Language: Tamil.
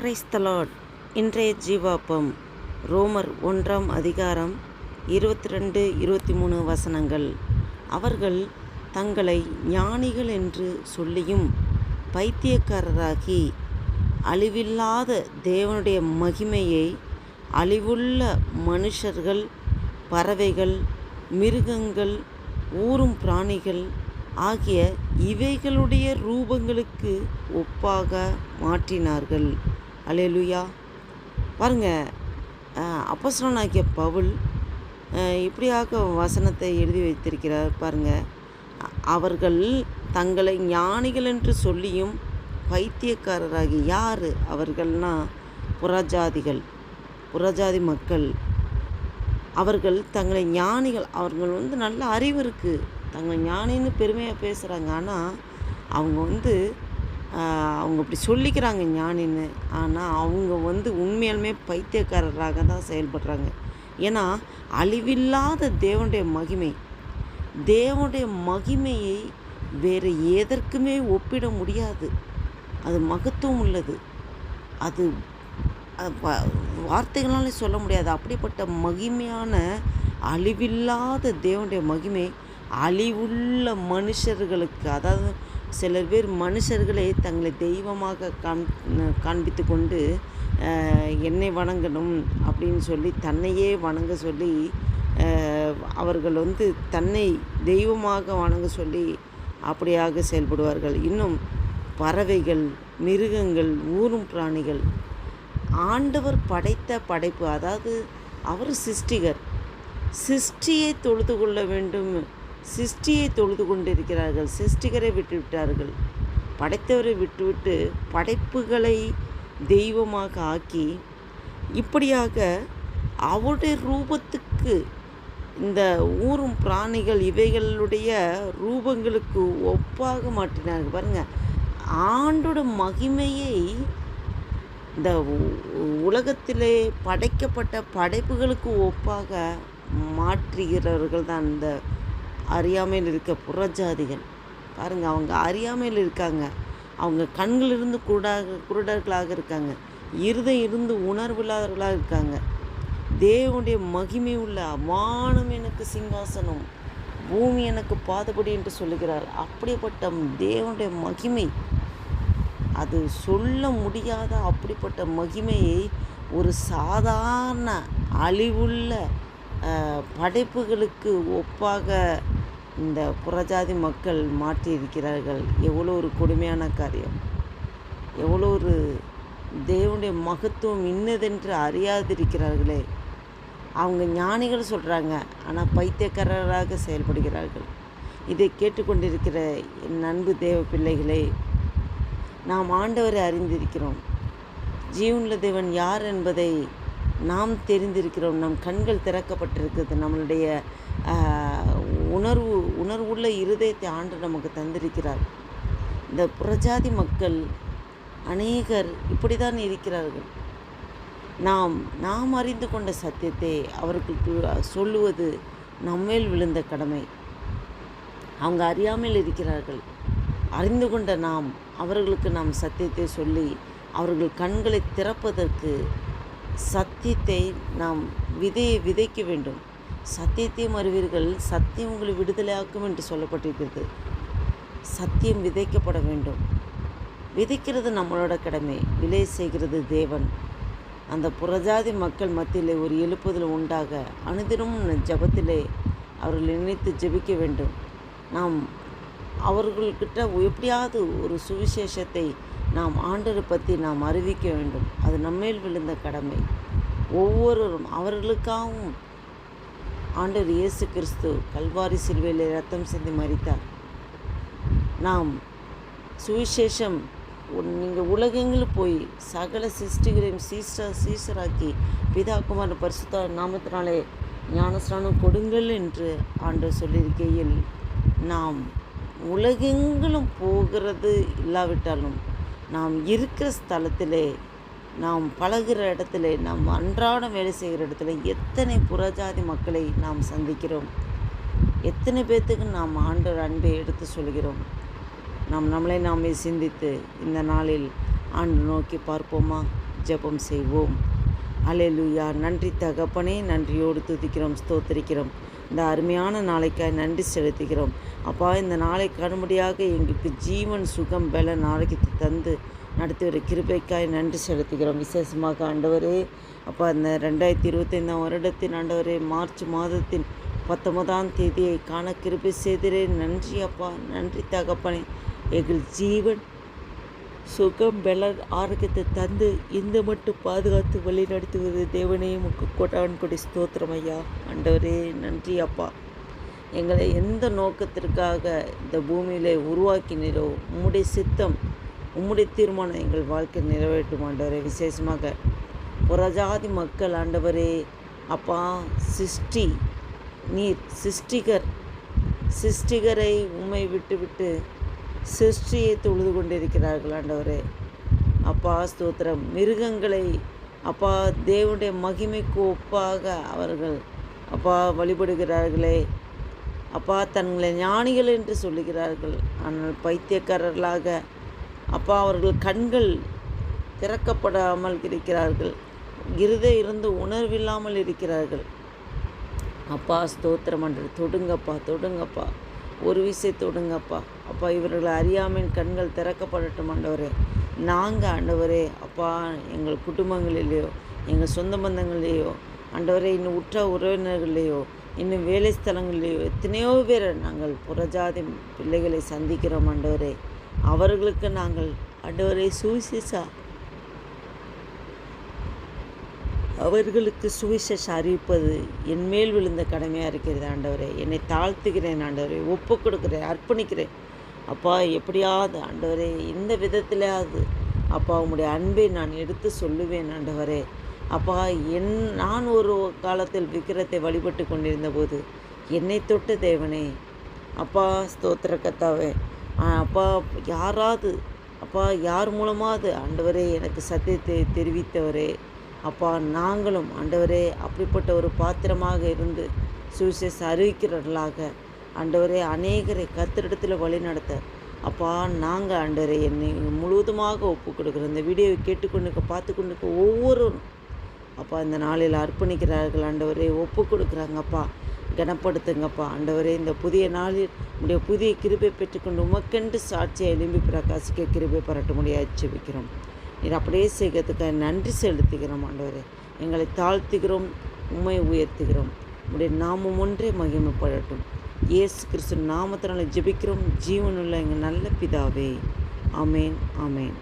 கிரைஸ்தலாட் இன்றைய ஜீவாப்பம் ரோமர் ஒன்றாம் அதிகாரம் இருபத்தி ரெண்டு இருபத்தி மூணு வசனங்கள். அவர்கள் தங்களை ஞானிகள் என்று சொல்லியும் பைத்தியக்காரராகி அழிவில்லாத தேவனுடைய மகிமையை அழிவுள்ள மனுஷர்கள் பறவைகள் மிருகங்கள் ஊறும் பிராணிகள் ஆகிய இவைகளுடைய ரூபங்களுக்கு ஒப்பாக மாற்றினார்கள். அலேலுயா பாருங்கள் அப்பசரனாகிய பவுல் இப்படியாக வசனத்தை எழுதி வைத்திருக்கிறார் பாருங்கள் அவர்கள் தங்களை ஞானிகள் என்று சொல்லியும் பைத்தியக்காரராகி யார் அவர்கள்னா புறஜாதிகள் புறஜாதி மக்கள். அவர்கள் தங்களை ஞானிகள் அவர்கள் வந்து நல்ல அறிவு இருக்குது தங்களை ஞானின்னு பெருமையாக பேசுகிறாங்க ஆனால் அவங்க வந்து அவங்க அப்படி சொல்லிக்கிறாங்க ஞானின்னு. ஆனால் அவங்க வந்து உண்மையாலுமே பைத்தியக்காரராக தான் செயல்படுறாங்க. ஏன்னா அழிவில்லாத தேவனுடைய மகிமை தேவனுடைய மகிமையை வேறு எதற்குமே ஒப்பிட முடியாது. அது மகத்துவம் உள்ளது. அது வார்த்தைகளாலே சொல்ல முடியாது. அப்படிப்பட்ட மகிமையான அழிவில்லாத தேவனுடைய மகிமை அழிவுள்ள மனுஷர்களுக்கு அதாவது சிலர் பேர் மனுஷர்களே தங்களை தெய்வமாக காண் காண்பித்து கொண்டு என்னை வணங்கணும் அப்படின்னு சொல்லி தன்னையே வணங்க சொல்லி அவர்கள் வந்து தன்னை தெய்வமாக வணங்க சொல்லி அப்படியாக செயல்படுவார்கள். இன்னும் பறவைகள் மிருகங்கள் ஊரும் பிராணிகள் ஆண்டவர் படைத்த படைப்பு அதாவது அவர் சிருஷ்டிகர். சிருஷ்டியை தொழுது கொள்ள வேண்டும் சிருஷ்டியை தொழுது கொண்டிருக்கிறார்கள். சிருஷ்டிகரை விட்டுவிட்டார்கள். படைத்தவரை விட்டுவிட்டு படைப்புகளை தெய்வமாக ஆக்கி இப்படியாக அவருடைய ரூபத்துக்கு இந்த ஊரும் பிராணிகள் இவைகளுடைய ரூபங்களுக்கு ஒப்பாக மாட்டினார்கள் பாருங்கள் ஆண்டோட மகிமையை இந்த உலகத்திலே படைக்கப்பட்ட படைப்புகளுக்கு ஒப்பாக மாற்றுகிறவர்கள் தான் இந்த அறியாமையில் இருக்க புறஜாதிகள். பாருங்கள் அவங்க அறியாமையில் இருக்காங்க. அவங்க கண்களிலிருந்து குருடாக குருடர்களாக இருக்காங்க. இருதயம் இருந்து உணர்வில்லாதவர்களாக இருக்காங்க. தேவனுடைய மகிமை உள்ள வானம் எனக்கு சிங்காசனம் பூமி எனக்கு பாதபடி என்று சொல்லுகிறார். அப்படிப்பட்ட தேவனுடைய மகிமை அது சொல்ல முடியாத அப்படிப்பட்ட மகிமையை ஒரு சாதாரண அழிவுள்ள படைப்புகளுக்கு ஒப்பாக இந்த புறஜாதி மக்கள் மாற்றியிருக்கிறார்கள். எவ்வளோ ஒரு கொடுமையான காரியம். எவ்வளோ ஒரு தேவனுடைய மகத்துவம் இன்னதென்று அறியாதிருக்கிறார்களே. அவங்க ஞானிகள் சொல்கிறாங்க ஆனால் பைத்தியக்காரராக செயல்படுகிறார்கள். இதை கேட்டுக்கொண்டிருக்கிற என் அன்பு தேவ பிள்ளைகளே நாம் ஆண்டவரை அறிந்திருக்கிறோம். ஜீவனுள்ள தேவன் யார் என்பதை நாம் தெரிந்திருக்கிறோம். நம் கண்கள் திறக்கப்பட்டிருக்கிறது. நம்மளுடைய உணர்வு உணர்வுள்ள இருதயத்தை ஆண்டு நமக்கு தந்திருக்கிறார். இந்த புறஜாதி மக்கள் அநேகர் இப்படி தான் இருக்கிறார்கள். நாம் நாம் அறிந்து கொண்ட சத்தியத்தை அவர்களுக்கு சொல்லுவது நம்மேல் விழுந்த கடமை. அவங்க அறியாமல் இருக்கிறார்கள். அறிந்து கொண்ட நாம் அவர்களுக்கு நாம் சத்தியத்தை சொல்லி அவர்கள் கண்களை திறப்பதற்கு சத்தியத்தை நாம் விதையை விதைக்க வேண்டும். சத்தியத்தையும் அறிவீர்கள். சத்தியம் உங்களை விடுதலையாக்கும் என்று சொல்லப்பட்டிருக்கிறது. சத்தியம் விதைக்கப்பட வேண்டும். விதைக்கிறது நம்மளோட கடமை. விலை செய்கிறது தேவன். அந்த புறஜாதி மக்கள் மத்தியிலே ஒரு எழுப்புதல் உண்டாக அனுதினமும் ஜபத்திலே அவர்கள் நினைத்து ஜெபிக்க வேண்டும். நாம் அவர்கள்கிட்ட எப்படியாவது ஒரு சுவிசேஷத்தை நாம் ஆண்டரை பற்றி நாம் அறிவிக்க வேண்டும். அது நம்மேல் விழுந்த கடமை. ஒவ்வொருவரும் அவர்களுக்காகவும் ஆண்டவர் இயேசு கிறிஸ்து கல்வாரி சிலுவையில் ரத்தம் சிந்தி மறித்தார் நாம் சுவிசேஷம் நீங்கள் உலகெங்கிலும் போய் சகல சிருஷ்டிகளையும் சீச சீசராக்கி பிதாக்குமார் பரிசுத்த நாமத்தினாலே ஞானஸ்நானம் கொடுங்கள் என்று ஆண்டு சொல்லியிருக்கையில் நாம் உலகெங்கிலும் போகிறது இல்லாவிட்டாலும் நாம் இருக்கிற ஸ்தலத்திலே நாம் பழகிற இடத்துல நாம் அன்றாடம் வேலை செய்கிற இடத்துல எத்தனை புறஜாதி மக்களை நாம் சந்திக்கிறோம்? எத்தனை பேர்த்துக்கு நாம் ஆண்டவர் அன்பை எடுத்து சொல்கிறோம்? நாம் நம்மளை நாமே சிந்தித்து இந்த நாளில் ஆண்டு நோக்கி பார்ப்போமா? ஜெபம் செய்வோம். அலையலுயா நன்றி தகப்பனே நன்றியோடு துதிக்கிறோம் ஸ்தோத்திரிக்கிறோம். இந்த அருமையான நாளைக்காய் நன்றி செலுத்துகிறோம். அப்பா இந்த நாளை கடுமடியாக எங்களுக்கு ஜீவன் சுகம் பல நாளைக்கு தந்து நடத்தி கிருபைக்காய் நன்றி செலுத்துகிறோம். விசேஷமாக ஆண்டவரே அப்பா இந்த ரெண்டாயிரத்தி இருபத்தைந்தாம் வருடத்தின் ஆண்டவரே மார்ச் மாதத்தின் பத்தொன்பதாம் தேதியை காண கிருபை செய்திரே நன்றி அப்பா நன்றி தகப்பனே. எங்கள் ஜீவன் சுகம் பெலர் ஆரோக்கியத்தை தந்து இந்த மட்டும் பாதுகாத்து வழி நடத்துவது தேவனையும் கொட்டான் கொடி ஸ்தோத்திரம் ஐயா. ஆண்டவரே நன்றி அப்பா. எங்களை எந்த நோக்கத்திற்காக இந்த பூமியில் உருவாக்கினீரோ உம்முடைய சித்தம் உம்முடைய தீர்மானம் எங்கள் வாழ்க்கை நிறைவேற்றும் ஆண்டவரே. விசேஷமாக புறஜாதி மக்கள் ஆண்டவரே அப்பா சிஷ்டி நீர் சிஷ்டிகர் சிஷ்டிகரை உம்மை விட்டுவிட்டு சிருஷ்டியை தொழுது கொண்டிருக்கிறார்கள் ஆண்டவரே. அப்பா ஸ்தோத்திரம். மிருகங்களை அப்பா தேவனுடைய மகிமைக்கு ஒப்பாக அவர்கள் அப்பா வழிபடுகிறார்களே. அப்பா தங்களை ஞானிகள் என்று சொல்லுகிறார்கள். ஆனால் பைத்தியக்காரர்களாக அப்பா அவர்கள் கண்கள் திறக்கப்படாமல் இருக்கிறார்கள். இருதை இருந்து உணர்வில்லாமல் இருக்கிறார்கள். அப்பா ஸ்தோத்திரம் அன்று தொடுங்கப்பா தொடுங்கப்பா. ஒரு விசை தொடுங்கப்பா. அப்பா இவர்களை அறியாமையின் கண்கள் திறக்கப்படட்டும் ஆண்டவரே. நாங்கள் ஆண்டவரே அப்பா எங்கள் குடும்பங்களிலேயோ எங்கள் சொந்த பந்தங்களிலேயோ ஆண்டவரே இன்னும் உற்ற உறவினர்களையோ இன்னும் வேலை ஸ்தலங்களிலேயோ எத்தனையோ பேர் நாங்கள் புறஜாதி பிள்ளைகளை சந்திக்கிறோம் ஆண்டவரே. அவர்களுக்கு நாங்கள் ஆண்டவரே சுவிசேஷா அவர்களுக்கு சுவிசேஷ அறிவிப்பது என் மேல் விழுந்த கடமையாக இருக்கிறது ஆண்டவரே. என்னை தாழ்த்துகிறேன் ஆண்டவரே. ஒப்பு கொடுக்குறேன். அர்ப்பணிக்கிறேன். அப்பா எப்படியாவது ஆண்டவரே இந்த விதத்திலாவது அப்பா உங்களுடைய அன்பை நான் எடுத்து சொல்லுவேன் ஆண்டவரே. அப்பா என் நான் ஒரு காலத்தில் விக்கிரத்தை வழிபட்டு கொண்டிருந்த போது என்னை தொட்ட தேவனே. அப்பா ஸ்தோத்திர கத்தாவே அப்பா யாராவது? அப்பா யார் மூலமாவது? ஆண்டவரே எனக்கு சத்தியத்தை தெரிவித்தவரே. அப்பா நாங்களும் ஆண்டவரே அப்படிப்பட்ட ஒரு பாத்திரமாக இருந்து சுவிசேஷ அறிவிக்கிறவர்களாக. ஆண்டவரே அநேகரை கத்திரிடத்தில் வழி நடத்த. அப்பா நாங்கள் ஆண்டவரே என்னை முழுவதுமாக ஒப்பு கொடுக்குறோம் இந்த வீடியோவை கேட்டுக்கொண்டு பார்த்து கொண்டு ஒவ்வொரு அப்பா இந்த நாளில் அர்ப்பணிக்கிறார்கள். ஆண்டவரே ஒப்பு கொடுக்குறாங்கப்பா கனப்படுத்துங்கப்பா. ஆண்டவரே இந்த புதிய நாளில் உடைய புதிய கிருபை பெற்றுக்கொண்டு உமக்கென்று சாட்சியை எலும்பி பிரகாசிக்க கிருபை பரட்ட முடியாது ஜெபிக்கிறோம் நீர் அப்படியே செய்கிறதுக்காக நன்றி செலுத்துகிறோம் ஆண்டவரே. எங்களை தாழ்த்துகிறோம் உண்மை உயர்த்துகிறோம். உடைய நாமம் ஒன்றே மகிமைப்படட்டும். இயேசு கிறிஸ்து நாமத்தினால ஜெபிக்கிறோம். ஜீவனுள்ள எங்கள் நல்ல பிதாவே. அமேன் அமேன்